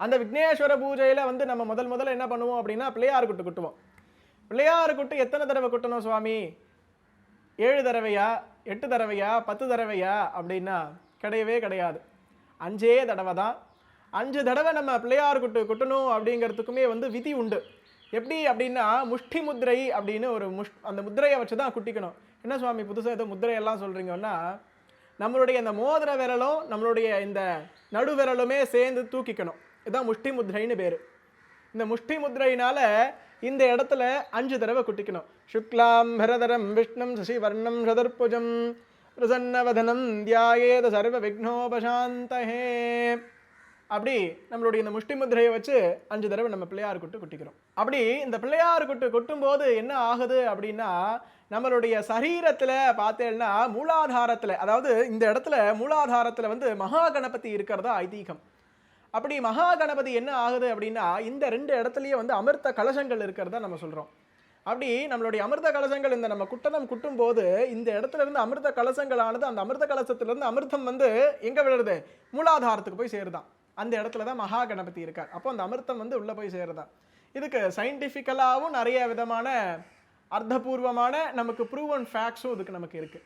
அந்த விக்னேஸ்வர பூஜையில் வந்து நம்ம முதல் முதல்ல என்ன பண்ணுவோம் அப்படின்னா பிள்ளையார் குட்டு குட்டுவோம். பிள்ளையார் குட்டு எத்தனை தடவை குட்டணும் சுவாமி? ஏழு தடவையா? எட்டு தடவையா? பத்து தடவையா? அப்படின்னா கிடையவே கிடையாது. அஞ்சே தடவை தான். அஞ்சு தடவை நம்ம பிள்ளையார் குட்டு குட்டணும் அப்படிங்கிறதுக்குமே வந்து விதி உண்டு. எப்படி அப்படின்னா முஷ்டி முத்திரை அப்படின்னு ஒரு முஷ் அந்த முத்திரையை வச்சு தான் குட்டிக்கணும். என்ன சுவாமி புதுசாக ஏதோ முத்திரையெல்லாம் சொல்கிறீங்கன்னா நம்மளுடைய இந்த மோதிர விரலும் நம்மளுடைய இந்த நடு விரலுமே சேர்ந்து தூக்கிக்கணும். இதுதான் முஷ்டி முத்ரைன்னு பேர். இந்த முஷ்டி முத்ரையினால இந்த இடத்துல அஞ்சு தடவை குட்டிக்கணும். சுக்லாம் பரதரம் விஷ்ணம் சசிவர்ணம் சதர்புஜம் பிரசன்னவதனம் தியாயேத சர்வ விக்னோபசாந்தஹே. அப்படி நம்மளுடைய இந்த முஷ்டி முத்திரையை வச்சு அஞ்சு தடவை நம்ம பிள்ளையார் குட்டு குட்டிக்கிறோம். அப்படி இந்த பிள்ளையார் குட்டு கொட்டும்போது என்ன ஆகுது அப்படின்னா நம்மளுடைய சரீரத்தில் பார்த்தேன்னா மூலாதாரத்தில் அதாவது இந்த இடத்துல மூலாதாரத்தில் வந்து மகா கணபதி இருக்கிறதா ஐதீகம். அப்படி மகா கணபதி என்ன ஆகுது அப்படின்னா இந்த ரெண்டு இடத்துலையே வந்து அமிர்த கலசங்கள் இருக்கிறதா நம்ம சொல்கிறோம் அப்படி நம்மளுடைய அமிர்த கலசங்கள் இந்த நம்ம குட்டனம் குட்டும் போது இந்த இடத்துல இருந்து அமிர்த கலசங்களானது அந்த அமிர்த கலசத்துல இருந்து அமிர்தம் வந்து எங்கே விழுறது மூலாதாரத்துக்கு போய் சேருதான். அந்த இடத்துல தான் மகா கணபதி இருக்கார். அப்போ அந்த அமிர்தம் வந்து உள்ளே போய் சேருதான். இதுக்கு சயின்டிஃபிக்கலாகவும் நிறைய விதமான அர்த்தபூர்வமான நமக்கு ப்ரூவன் ஃபேக்ட்ஸும் இதுக்கு நமக்கு இருக்குது